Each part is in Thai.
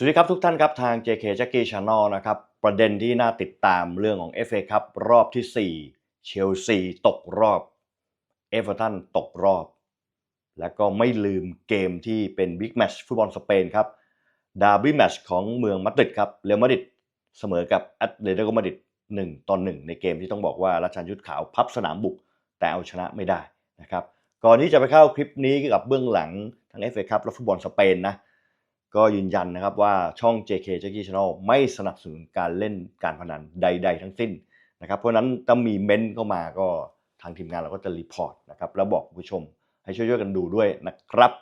สวัสดีครับทุกท่านครับทาง JK Jackie Channel นะครับประเด็นที่น่าติดตามเรื่องของ FA ครับรอบที่ 4 เชลซีตกรอบเอเวอร์ตันตกรอบ แล้วก็ไม่ลืมเกมที่เป็นบิ๊กแมตช์ฟุตบอลสเปนครับดาร์บี้แมตช์ของเมืองมาดริดครับเรอัลมาดริดเสมอกับแอตเลติโกมาดริด1ต่อ1ในเกมที่ต้องบอกว่าราชันยุทธขาวพับสนามบุก แต่เอาชนะไม่ได้นะครับก่อนที่จะไปเข้าคลิปนี้กับเบื้องหลังทั้ง FA ครับและฟุตบอลสเปนนะ ก็ยืนยันนะครับว่าช่อง JK Jackie Channel ไม่สนับสนุนการเล่นการพนันใด ๆ ทั้งสิ้นนะครับ เพราะนั้นถ้ามีเม้นต์เข้ามาก็ทางทีมงานเราก็จะรีพอร์ตนะครับแล้วบอกผู้ชมให้ช่วยๆกันดูด้วยนะครับ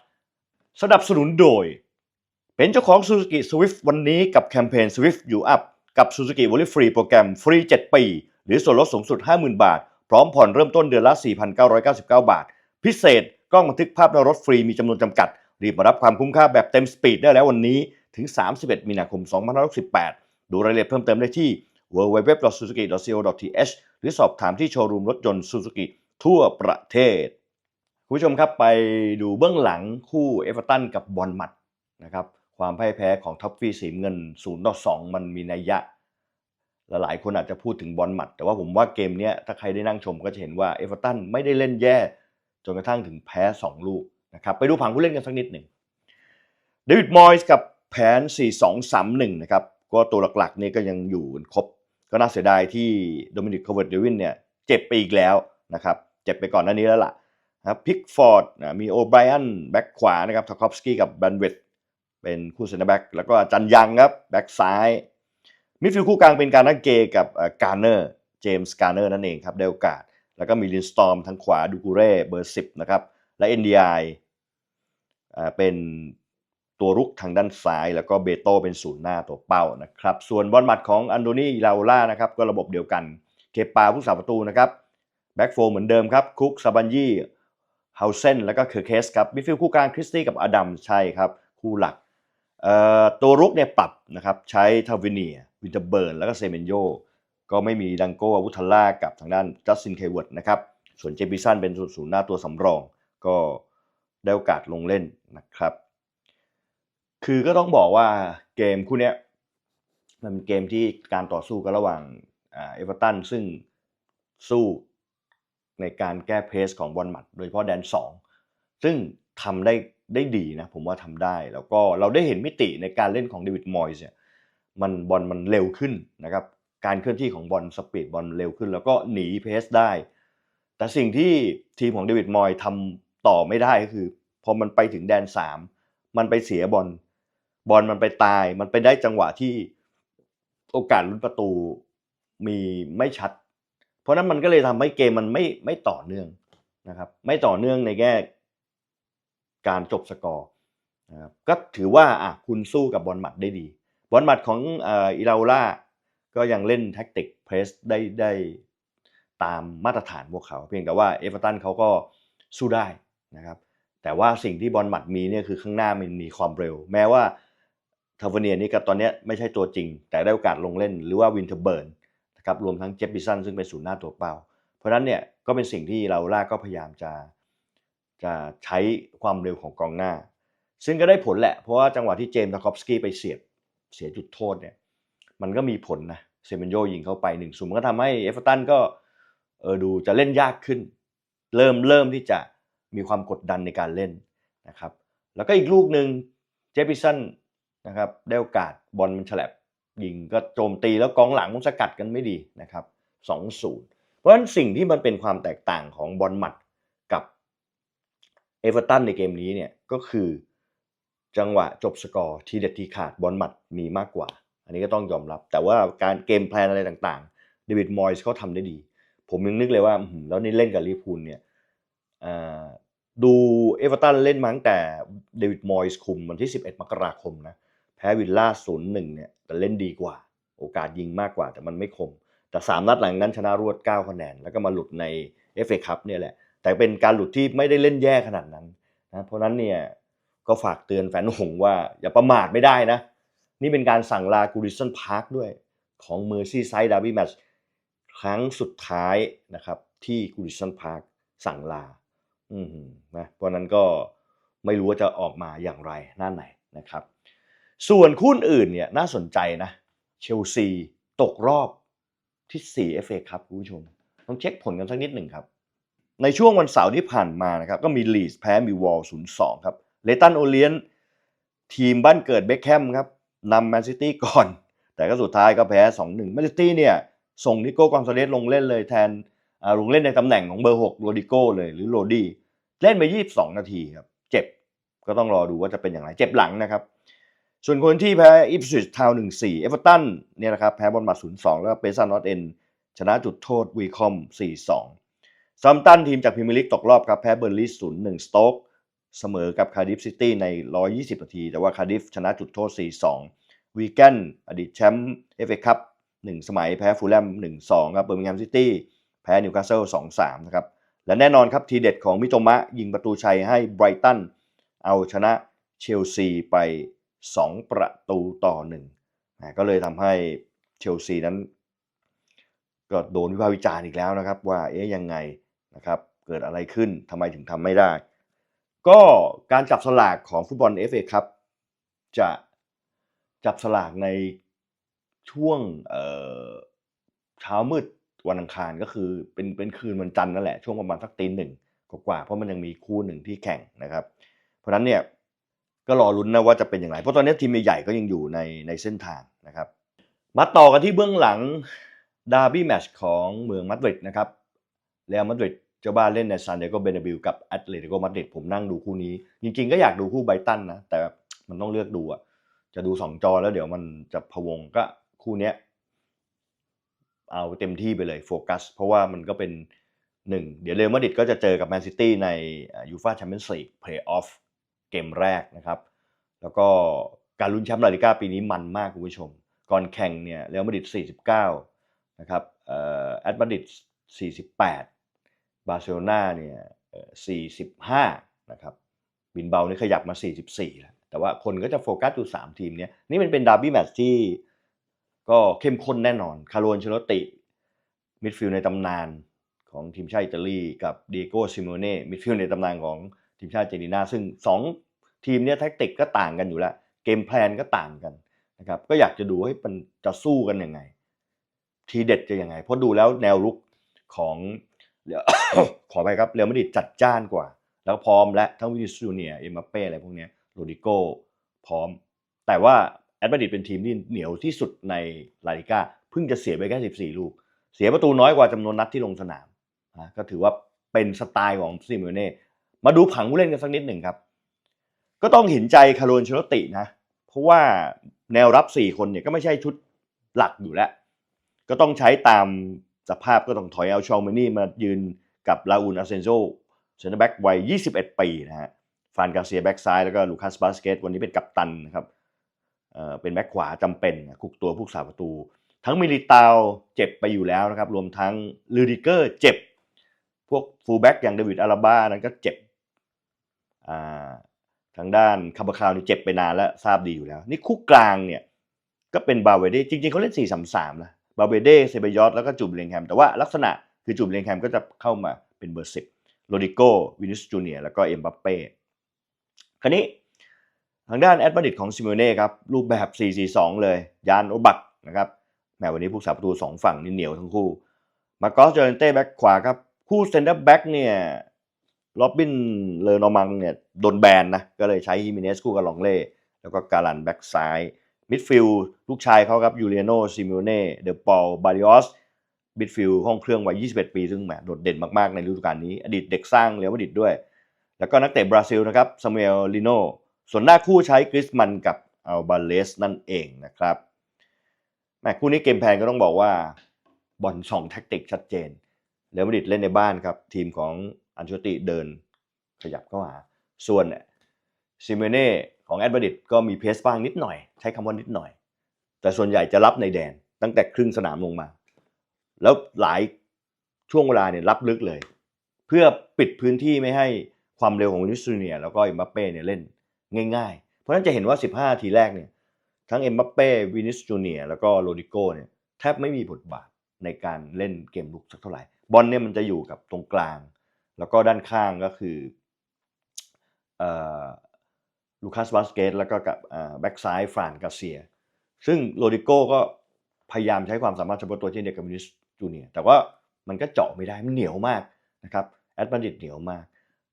สนับสนุนโดย เป็นเจ้าของ Suzuki Swift วันนี้กับแคมเปญ Swift You Up กับ Suzuki w a l l y Free โปรแกรมฟรี 7 ปี หรือส่วนลดสูงสุด 50,000 บาท พร้อมผ่อนเริ่มต้นเดือนละ 4,999 บาท พิเศษกล้องบันทึกภาพในรถฟรีมีจำนวนจำกัด รีบมารับความคุ้มค่าแบบเต็มสปีดได้แล้ววันนี้ถึง 31 มีนาคม 2568 ดูรายละเอียดเพิ่มเติมได้ที่ www.suzuki.co.th หรือสอบถามที่โชว์รูมรถยนต์ Suzuki ทั่วประเทศ คุณผู้ชมครับไปดูเบื้องหลังคู่เอเวอร์ตันกับบอลมัดนะครับความพ่ายแพ้ของท็อปฟี่สีเงิน0ต่อ2มันมีนัยยะหลายคนอาจจะพูดถึงบอลหมัด แต่ว่าผมว่าเกมนี้ถ้าใครได้นั่งชมก็จะเห็นว่าเอเวอร์ตันไม่ได้เล่นแย่ จนกระทั่งถึงแพ้ 2 ลูก นะครับไปดูผังผู้เล่นกันสักนิดหนึ่งเดวิดมอยส์กับแผน 4-2-3-1 นะครับก็ตัวหลักๆนี่ก็ยังอยู่กันครบ ก็น่าเสียดายที่โดมินิกคาร์เวิร์ดเดวินเนี่ยเจ็บไปอีกแล้วนะครับเจ็บไปก่อนหน้านี้แล้วล่ะนะครับพิกฟอร์ดมีโอไบรอันแบ็กขวานะครับทาคอฟสกี้กับแบนเวตเป็นคู่เซนเตอร์แบ็กแล้วก็จันยังครับแบ็กซ้ายมิดฟิลด์คู่กลางเป็นการนักเกกับการ์เนอร์เจมส์การ์เนอร์นั่นเองครับได้โอกาส แล้วก็มีลินสตอมทางขวาดูกูเร่เบอร์ 10 นะครับ และ NDI อ่า เป็นตัวรุกทางด้านซ้าย แล้วก็เบโตเป็นศูนย์หน้าตัวเป้านะครับ ส่วนบอลหมัดของอันโดนีลาโอล่านะครับก็ระบบเดียวกัน เคปาผู้สาประตูนะครับแบ็กโฟเหมือนเดิมครับคุกซาบันยี่เฮาเซนแล้วก็เคอร์เคสครับมิดฟิลด์คู่กลางคริสตี้กับอดัมใช่ครับคู่หลักตัวรุกเนี่ยปรับนะครับใช้ทาวิเนียวินเทอร์เบิร์นแล้วก็เซเมนโยก็ไม่มีดังโกอาวุธล่ากับทางด้านจัสตินเคเวิร์ดนะครับส่วนเจมิสันเป็นศูนย์หน้าตัวสำรอง ก็ ได้โอกาสลงเล่นนะครับ คือก็ต้องบอกว่าเกมคู่นี้มันเป็นเกมที่การต่อสู้กันระหว่างเอเวอร์ตันซึ่งสู้ในการแก้เพสของบอลหมัด โดยเฉพาะแดน 2 ซึ่งทำได้ได้ดีนะ ผมว่าทำได้ แล้วก็เราได้เห็นมิติในการเล่นของเดวิดมอยส์เนี่ยมันบอลมันเร็วขึ้นนะครับ การเคลื่อนที่ของบอลสปีดบอลเร็วขึ้น แล้วก็หนีเพสได้ แต่สิ่งที่ทีมของเดวิดมอยทำต่อไม่ได้ก็คือ อมันไปถึงแดน3มันไปเสียบอลบอลมันไปตาย มันไปได้จังหวะที่โอกาสลุ้นประตูมีไม่ชัด เพราะนั้นมันก็เลยทำให้เกมมันไม่ไม่ต่อเนื่องนะครับ ไม่ต่อเนื่องในแง่การจบสกอร์นะครับก็ถือว่าอะคุณสู้กับบอลหมัดได้ดี บอลหมัดของอ,อิราล่าก็ยังเล่นแท็กติกเพรสได้ได้ตามมาตรฐานพวกเขา เพียงแต่ว่าเอเวอร์ตันเขาก็สู้ได้นะครับ แต่ว่าสิ่งที่บอลหมัดมีเนี่ยคือข้างหน้ามันมีความเร็ว แม้ว่าทาวเวเนียนี่ก็ตอนนี้ไม่ใช่ตัวจริง แต่ได้โอกาสลงเล่นหรือว่าวินเทอร์เบิร์นนะครับรวมทั้งเจฟฟิสันซึ่งเป็นศูนย์หน้าตัวเป้า เพราะนั้นเนี่ยก็เป็นสิ่งที่เราล่าก็พยายามจะจะใช้ความเร็วของกองหน้า ซึ่งก็ได้ผลแหละ เพราะว่าจังหวะที่เจมส์ตาคอฟสกี้ไปเสียบเสียจุดโทษเนี่ยมันก็มีผลนะเซเมนโยยิงเข้าไปหนึ่งศูนย์มันก็ทำให้เอฟเวอร์ตันก็เออดูจะเล่นยากขึ้น เริ่มเริ่มที่จะ มีความกดดันในการเล่นนะครับ แล้วก็อีกลูกหนึ่งเจฟฟิสันนะครับได้โอกาสบอลมันฉลับยิงก็โจมตีแล้วกองหลังมันสกัดกันไม่ดีนะครับ2-0เพราะฉะนั้นสิ่งที่มันเป็นความแตกต่างของบอลหมัดกับเอเวอร์ตันในเกมนี้เนี่ยก็คือจังหวะจบสกอร์ทีเด็ดทีขาดบอลหมัดมีมากกว่า อันนี้ก็ต้องยอมรับ แต่ว่าการเกมแพลนอะไรต่างๆเดวิดมอยส์เขาทำได้ดี ผมยังนึกเลยว่าแล้วนี่เล่นกับลิพูลเนี่ย ดูเอเวอร์ตันเล่นมาตั้งแต่เดวิดมอยส์คุมวันที่ 11 มกราคมนะแพ้วิลล่า0-1เนี่ยแต่เล่นดีกว่า โอกาสยิงมากกว่าแต่มันไม่คม แต่ 3 นัดหลังนั้นชนะรวด 9 คะแนน แล้วก็มาหลุดใน FA คัพเนี่ยแหละ แต่เป็นการหลุดที่ไม่ได้เล่นแย่ขนาดนั้นนะเพราะนั้นเนี่ยก็ฝากเตือนแฟนหงว่าอย่าประมาทไม่ได้นะ นี่เป็นการสั่งลากูริสันพาร์คด้วยของเมอร์ซี่ไซด์ดาร์บี้แมตช์ครั้งสุดท้ายนะครับที่กูริสันพาร์คสั่งลา อืมนะเพราะนั้นก็ไม่รู้ว่าจะออกมาอย่างไรหน้าไหนนะครับ ส่วนคู่อื่นเนี่ยน่าสนใจนะเชลซีตกรอบที่4 FA ครับคุณผู้ชม ต้องเช็คผลกันสักนิดหนึ่งครับ ในช่วงวันเสาร์ที่ผ่านมานะครับ ก็มีลีดแพ้มีวอล0-2ครับเลตันโอเลียนทีมบ้านเกิดเบคแฮมครับนำแมนซิตี้ก่อน แต่ก็สุดท้ายก็แพ้ 2-1แมนซิตี้เนี่ย ส่งนิโก้กอนซาเลสลงเล่นเลยแทน ลงเล่นในตำแหน่งของเบอร์ 6 โรดิโก้เลยหรือโรดี้เล่นไป 22 นาทีครับ เจ็บก็ต้องรอดูว่าจะเป็นอย่างไร เจ็บหลังนะครับ ส่วนคนที่แพ้อิปสวิชทาวหนึ่งสี่เอเวอร์ตันเนี่ยนะครับแพ้บอลมาศูนย์สองแล้วก็เปซันนอตเอ็นชนะจุดโทษวีคอมสี่สองซัมตันทีมจากพรีเมียร์ลีกตกรอบครับแพ้เบอร์ลีศูนย์หนึ่งสโต๊กเสมอกับคาร์ดิฟซิตี้ใน 120 นาที แต่ว่าคาร์ดิฟชนะจุดโทษ 4-2 วีแกนอดีตแชมป์เอฟเอคัพหนึ่งสมัยแพ้ฟูลแลม1-2 ครับเบอร์มิงแฮมซิตี้ พ้นิวคาสเซิล2-3นะครับและแน่นอนครับทีเด็ดของมิโตมะยิงประตูชัยให้ไบรตันเอาชนะเชลซีไป 2 ประตูต่อ1นะก็เลยทำให้เชลซีนั้นก็โดนวิพากษ์วิจารณ์อีกแล้วนะครับ ว่าเอ๊ะยังไงนะครับเกิดอะไรขึ้นทำไมถึงทำไม่ได้ ก็การจับสลากของฟุตบอล FA ครับ จะจับสลากในช่วงเช้ามืด วันอังคารก็คือเป็นเป็นคืนวันจันทร์นั่นแหละช่วงประมาณสักตีหนึ่งกว่าเพราะมันยังมีคู่หนึ่งที่แข่งนะครับ เพราะฉะนั้นเนี่ยก็รอลุ้นนะว่าจะเป็นอย่างไรเพราะตอนนี้ทีมใหญ่ๆก็ยังอยู่ในในเส้นทางนะครับ มาต่อกันที่เบื้องหลังดาร์บี้แมชของเมืองมาดริดนะครับเรอัลมาดริดเจ้าบ้านเล่นในซานเอโกเบเนบิลกับแอตเลติโกมาดริดผมนั่งดูคู่นี้ จริงๆ ก็อยากดูคู่ไบตันนะ แต่มันต้องเลือกดูอะจะดูสองจอแล้วเดี๋ยวมันจะพะวงก็คู่เนี้ย เอาเต็มที่ไปเลยโฟกัส เพราะว่ามันก็เป็นหนึ่งเดี๋ยวเรอัลมาดริดก็จะเจอกับแมนซิตี้ในยูฟ่าแชมเปี้ยนส์ลีกเพลย์ออฟเกมแรกนะครับ แล้วก็การลุ้นแชมป์ลาลิก้าปีนี้มันมากคุณผู้ชม ก่อนแข่งเนี่ยเรอัลมาดริด49 นะครับเอ่อแอตมาดริด48 บาร์เซโลนาเนี่ยเอ่อ45 นะครับ บินเบานี่ขยับมา 44 แล้ว แต่ว่าคนก็จะโฟกัสอยู่ 3 ทีมเนี้ยนี่มันเป็นดาร์บี้แมตช์ที่ ก็เข้มข้นแน่นอน คาร์โลนเชโลติ มิดฟิลด์ในตำนานของทีมชาติอิตาลีกับเดีโกซิโมเน่มิดฟิลด์ในตำนานของทีมชาติเจนตินา ซึ่ง 2 ทีมเนี้ยแท็กติกก็ต่างกันอยู่แล้ว เกมแพลนก็ต่างกันนะครับก็อยากจะดูให้มันจะสู้กันยังไง ทีเด็ดจะยังไง เพราะดูแล้วแนวรุกของขอไปครับเรอัลมาดริดจัดจ้านกว่า แล้วพร้อมและทั้งวินิสูเนียเอ็มบัปเป้อะไรพวกนี้โรดิโก้พร้อม แต่ว่า แอตมาดริดเป็นทีมที่เหนียวที่สุดในลาลิก้าเพิ่งจะเสียไปแค่14 ลูก เสียประตูน้อยกว่าจำนวนนัดที่ลงสนามนะก็ถือว่าเป็นสไตล์ของซิมโอเน่มาดูผังผู้เล่นกันสักนิดหนึ่งครับ ก็ต้องเห็นใจคาร์โลนชโรตินะ เพราะว่าแนวรับ 4 คนเนี่ยก็ไม่ใช่ชุดหลักอยู่แล้ว ก็ต้องใช้ตามสภาพก็ต้องถอยเอาชองเมนี่มายืนกับลาอูนอาเซนโซเซนเตอร์แบ็กวัย 21 ปีนะฮะฟานกาเซียแบ็กซ้ายแล้วก็ลูคัสบาสเกตวันนี้เป็นกัปตันนะครับ เป็นแบ็กขวาจำเป็นคุกตัวผู้สาประตู ทั้งมิลิตาวเจ็บไปอยู่แล้วนะครับ รวมทั้งลูดิเกอร์เจ็บ พวกฟูลแบ็กอย่างเดวิดอาราบ้านั้นก็เจ็บทางด้านคาบาคาวนี่เจ็บไปนานแล้วทราบดีอยู่แล้ว นี่คู่กลางเนี่ยก็เป็นบาเวเดจริงๆเขาเล่น 4 3 3นะบาเวเดเซเบยอสแล้วก็จูบเลงแฮมแต่ว่าลักษณะคือจูบเลงแฮมก็จะเข้ามาเป็นเบอร์10โรดิโกวินิสจูเนียแล้วก็เอ็มบัปเป้ คราวนี้ ทางด้านแอดมาดิดของซิโมเน่ครับรูปแบบ 4-4-2 เลย ยานโอบักนะครับแม้วันนี้ผู้สาประตู 2 ฝั่งนี่เหนียวทั้งคู่มาโกสเจอร์เต้แบ็กขวาครับ คู่เซนเตอร์แบ็กเนี่ยล็อบบินเลอนอมังเนี่ยโดนแบนนะ ก็เลยใช้ฮิมิเนสคู่กับลองเล่ แล้วก็การันแบ็กซ้ายมิดฟิลด์ลูกชายเขาครับยูเลียโนซิมิโอเน่เดอปอลบาริออสมิดฟิลด์ห้องเครื่องวัย 21 ปี ซึ่งแหมโดดเด่นมาก ๆ ในฤดูกาลนี้ อดีตเด็กสร้างเรอัลมาดริดด้วย แล้วก็นักเตะบราซิลนะครับซามูเอลลิโน ส่วนหน้าคู่ใช้กริสมันกับอัลบาเลสนั่นเองนะครับแมคู่นี้เกมแพลนก็ต้องบอกว่าบอลสองแท็กติกชัดเจนเรอัลมาดริดเล่นในบ้านครับ ทีมของอันเชติเดินขยับเข้าหา ส่วนซิเมเน่ของแอดมาดริดก็มีเพสบ้างนิดหน่อย ใช้คำว่านิดหน่อย แต่ส่วนใหญ่จะรับในแดนตั้งแต่ครึ่งสนามลงมา แล้วหลายช่วงเวลาเนี่ยรับลึกเลย เพื่อปิดพื้นที่ไม่ให้ความเร็วของวินิสูเนีย แล้วก็อ็มบัปเป้เนี่ยเล่น ง่ายๆ เพราะฉะนั้นจะเห็นว่า 15 ทีแรกเนี่ยทั้งเอ็มบัปเป้วินิสจูเนียแล้วก็โรดิโกเนี่ยแทบไม่มีบทบาทในการเล่นเกมลุกสักเท่าไหร่ บอลเนี่ยมันจะอยู่กับตรงกลาง แล้วก็ด้านข้างก็คือลูคัสบาสเกตแล้วก็กับแบ็กซ้ายฟรานกาเซีย ซึ่งโรดิโก้ก็พยายามใช้ความสามารถเฉพาะตัวเช่นเดียวกับวินิสจูเนียแต่ว่ามันก็เจาะไม่ได้มันเหนียวมากนะครับแอดมาดิดเหนียวมาก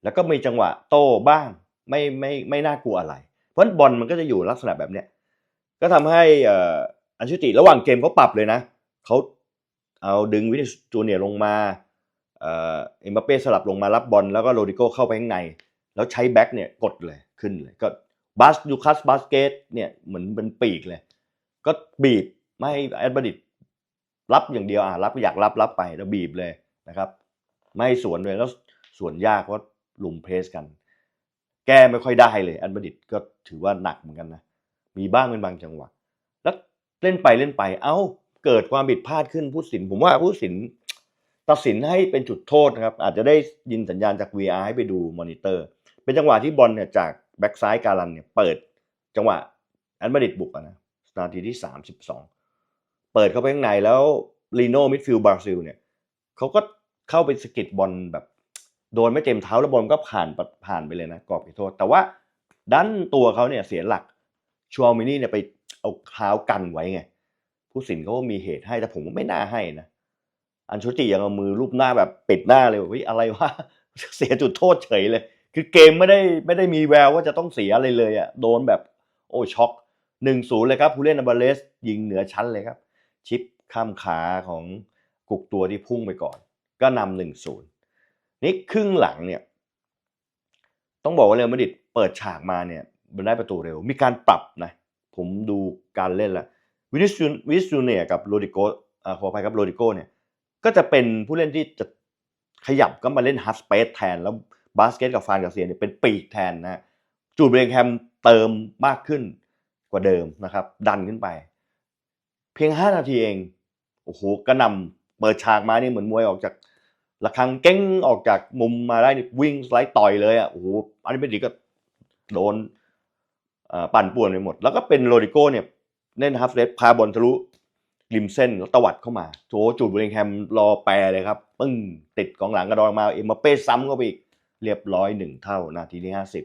แล้วก็มีจังหวะโต้บ้าง ไม่ไม่ไม่น่ากลัวอะไร เพราะบอลมันก็จะอยู่ลักษณะแบบเนี้ยก็ทำให้อันชุติระหว่างเกมเขาปรับเลยนะเขาเอาดึงวินิจูเนียลงมาเอ็มบัปเป้สลับลงมารับบอลแล้วก็โรดิโก้เข้าไปข้างใน แล้วใช้แบ็กเนี่ยกดเลยขึ้นเลยก็บาสยูคัสบาสเกตเนี่ยเหมือนเป็นปีกเลย ก็บีบไม่ให้แอดบัดิดรับอย่างเดียวอะรับอยากรับรับไปแล้วบีบเลยนะครับ ไม่สวนเลยแล้วสวนยากเพราะลุมเพรสกัน แก้ไม่ค่อยได้เลยแอดบัดิดก็ถือว่าหนักเหมือนกันนะ มีบ้างเป็นบางจังหวะ แล้วเล่นไปเล่นไป เอ้า เกิดความผิดพลาดขึ้นผู้สิน ผมว่าผู้สินตัดสินให้เป็นจุดโทษนะครับ อาจจะได้ยินสัญญาณจาก VR ให้ไปดูมอนิเตอร์ เป็นจังหวะที่บอลเนี่ยจากแบ็กซ้ายการันเนี่ยเปิดจังหวะแอดมาดิดบุกนะนาทีที่ 32 เปิดเข้าไปข้างในแล้วลีโน่มิดฟิลด์บราซิลเนี่ยเขาก็เข้าไปสกิดบอลแบบ โดนไม่เต็มเท้าแล้วบอลก็ผ่านผ่านไปเลยนะกรอบเขตโทษ แต่ว่าดันตัวเขาเนี่ยเสียหลักชัวมินี่เนี่ยไปเอาเท้ากันไว้ไงผู้สินเขาก็มีเหตุให้แต่ผมไม่น่าให้นะอันชุติยังเอามือรูปหน้าแบบปิดหน้าเลยว่าอะไรวะเสียจุดโทษเฉยเลย คือเกมไม่ได้ไม่ได้มีแววว่าจะต้องเสียอะไรเลยอะ่ะโดนแบบโอ้ช็อกหนึ่งศูนย์เลยครับผู้เล่นอับาเลสยิงเหนือชั้นเลยครับ ชิปข้ามขาของกุกตัวที่พุ่งไปก่อน ก็นำหนึ่งศูนย์ นี่ครึ่งหลังเนี่ย ต้องบอกว่าเรอัลมาดริดเปิดฉากมาเนี่ยมันได้ประตูเร็ว มีการปรับนะ ผมดูการเล่นละวินิสูวินิสจูเนียกับโรดิโกอ่าขออภัยครับโรดิโกเนี่ย ก็จะเป็นผู้เล่นที่จะขยับก็มาเล่นฮัสเปซแทน แล้วบาสเกตกับฟานกาเซียเนี่ยเป็นปีกแทนนะจูดเบรงแฮมเติมมากขึ้นกว่าเดิมนะครับ ดันขึ้นไป เพียง 5 นาทีเอง โอ้โหกระนำเปิดฉากมานี่เหมือนมวยออกจาก ระฆังเก้งออกจากมุมมาได้วิ่งสไลด์ต่อยเลยอะโอ้โหอันนี้เป็นดีก็โดนปั่นป่วนไปหมด แล้วก็เป็นโรดิโกเนี่ยเล่นฮัฟเลสพาบอลทะลุริมเส้นแล้วตวัดเข้ามาโจจูดบริงแฮมรอแปรเลยครับปึ้งติดกองหลังกระดอนมาเอ็มบัปเป้ซ้ำเข้าไปอีกเรียบร้อยหนึ่งเท่านาทีที่ห้าสิบ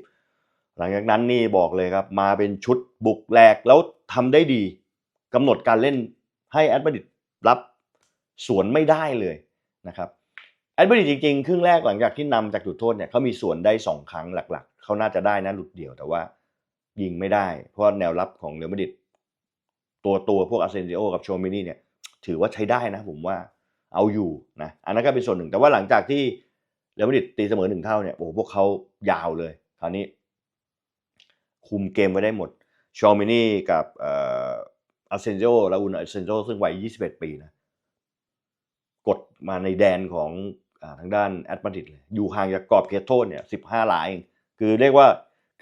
หลังจากนั้นนี่บอกเลยครับ มาเป็นชุดบุกแหลกแล้วทำได้ดีกำหนดการเล่นให้แอดมิดรับสวนไม่ได้เลยนะครับ แอดมาดริดจริงๆ ครึ่งแรกหลังจากที่นำจากจุดโทษเนี่ยเขามีส่วนได้สองครั้งหลักๆ เขาน่าจะได้นะหลุดเดี่ยวแต่ว่ายิงไม่ได้ เพราะแนวรับของเรอัลมาดริดตัวตัวพวกอาร์เซนซิโอกับโชมินี่เนี่ยถือว่าใช้ได้นะผมว่าเอาอยู่นะอันนั้นก็เป็นส่วนหนึ่ง แต่ว่าหลังจากที่เรอัลมาดริดตีเสมอหนึ่งเท่าเนี่ยโอ้พวกเขายาวเลยคราวนี้ คุมเกมไว้ได้หมดโชมินี่กับอาร์เซนซิโอลาอุนอาร์เซนซิโอซึ่งวัย 21 ปีนะกดมาในแดนของ ทางด้านแอตมาดริดเลยอยู่ห่างจากกรอบเขตโทษเนี่ย15หลาเองคือเรียกว่า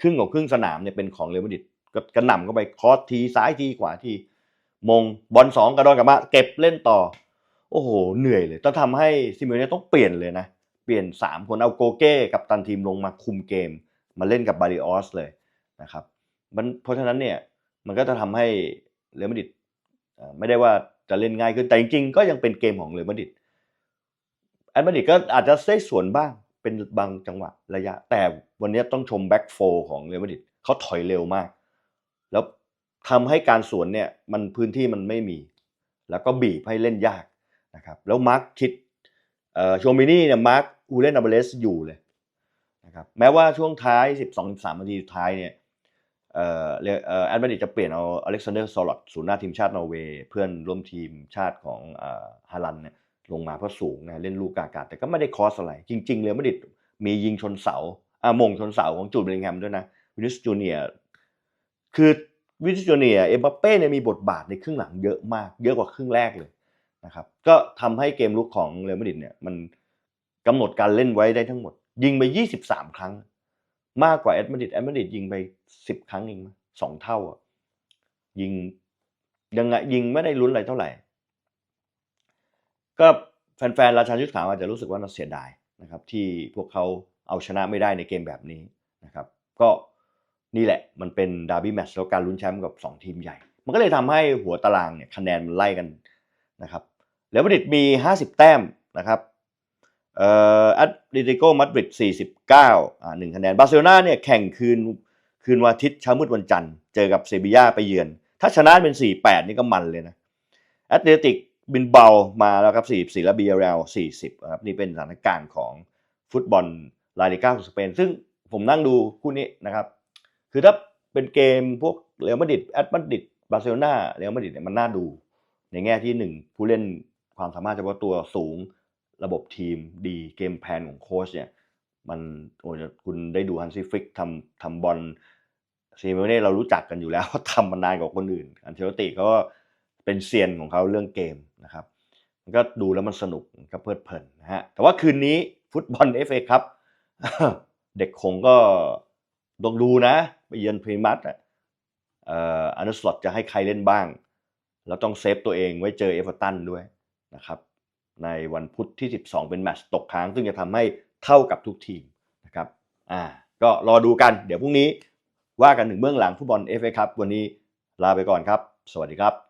ครึ่งของครึ่งสนามเนี่ยเป็นของเรอัลมาดริดก็กระหน่ำเข้าไปคอสทีซ้ายทีขวาทีมงบอลสองกระดอนกลับมาเก็บเล่นต่อ โอ้โห เหนื่อยเลยต้องทำให้ซิมิโอเน่ต้องเปลี่ยนเลยนะ เปลี่ยน 3 คนเอาโกเก้กับตันทีมลงมาคุมเกม มาเล่นกับบาริออสเลยนะครับมันเพราะฉะนั้นเนี่ยมันก็จะทำให้เรอัลมาดริดไม่ได้ว่าจะเล่นง่ายขึ้นแต่จริงๆก็ยังเป็นเกมของเรอัลมาดริด แอตมาดริดก็อาจจะได้ส่วนบ้างเป็นบางจังหวะระยะ แต่วันนี้ต้องชมแบ็กโฟของเรอัลมาดริดเขาถอยเร็วมาก แล้วทำให้การสวนเนี่ยมันพื้นที่มันไม่มี แล้วก็บีบให้เล่นยากนะครับแล้วมาร์คคิดเอ่อโชมินี่เนี่ยมาร์คอูเลนอัลเบเลสอยู่เลยนะครับแม้ว่าช่วงท้าย 12-13นาทีสุดท้ายเนี่ยเอ่อเรียกเอ่อแอดมาดริดจะเปลี่ยนเอาอเล็กซานเดอร์ซอลอตศูนย์หน้าทีมชาตินอร์เวย์เพื่อนร่วมทีมชาติของเอ่อฮาลันเนี่ย ลงมาเพราะสูงนะเล่นลูกกากาศแต่ก็ไม่ได้คอสอะไร จริงๆเลยมาดริดมียิงชนเสาอ่ามงชนเสาของจูดเบลิงแฮมด้วยนะวินิสจูเนียคือวินิจูเนียเอ็มบัปเป้เนี่ยมีบทบาทในครึ่งหลังเยอะมาก เยอะกว่าครึ่งแรกเลยนะครับก็ทำให้เกมลุกของเรอัลมาดริดเนี่ยมันกำหนดการเล่นไว้ได้ทั้งหมด ยิงไป 23 ครั้ง มากกว่าแอตมาดริดแอตมาดริดยิงไป 10 ครั้งเองมั้ยสองเท่าอะยิงยังไงยิงไม่ได้ลุ้นอะไรเท่าไหร่ ก็แฟนๆราชาชุดขาวอาจจะรู้สึกว่าน่าเสียดายนะครับที่พวกเขาเอาชนะไม่ได้ในเกมแบบนี้นะครับก็นี่แหละมันเป็นดาร์บี้แมตช์แล้วการลุ้นแชมป์กับ 2 ทีมใหญ่ มันก็เลยทำให้หัวตารางเนี่ยคะแนนมันไล่กันนะครับเรอัลมาดริดมี 50 แต้มนะครับเอ่อแอตเลติโกมาดริด49อ่า1คะแนนบาร์เซโลนาเนี่ยแข่งคืนคืคืนวันอาทิตย์เช้ามืดวันจันทร์ เจอกับเซบีย่าไปเยือน ถ้าชนะเป็น 4-8 นี่ก็มันเลยนะแอตเลติก บินเบามาแล้วครับ44แล้ว BRL 40นะครับนี่เป็นสถานการณ์ของฟุตบอลลาลิก้าของสเปน ซึ่งผมนั่งดูคู่นี้นะครับ คือถ้าเป็นเกมพวกเรอัลมาดริดแอตมาดริดบาร์เซโลนาเรอัลมาดริดเนี่ยมันน่าดู ในแง่ที่หนึ่งผู้เล่นความสามารถเฉพาะตัวสูงระบบทีมดีเกมแพนของโค้ชเนี่ยมันโอ้ยคุณได้ดูฮันซี่ฟิกทำทำบอลซีเมเน่เรารู้จักกันอยู่แล้วทำมานานกว่าคนอื่น อันเชลติเขาก็ เป็นเซียนของเขาเรื่องเกมนะครับ มันก็ดูแล้วมันสนุกก็เพลิดเพลินนะฮะ แต่ว่าคืนนี้ฟุตบอลเอฟเอครับ เด็กคงก็ต้องดูนะ ไปเยือนพรีมัสอะอ่ออันสลอตจะให้ใครเล่นบ้าง แล้วต้องเซฟตัวเองไว้เจอเอเวอร์ตันด้วยนะครับในวันพุธที่ 12 เป็นแมตช์ตกค้าง ซึ่งจะทำให้เท่ากับทุกทีมนะครับอ่าก็รอดูกัน เดี๋ยวพรุ่งนี้ว่ากันถึงเบื้องหลังฟุตบอลเอฟเอครับ วันนี้ลาไปก่อนครับ สวัสดีครับ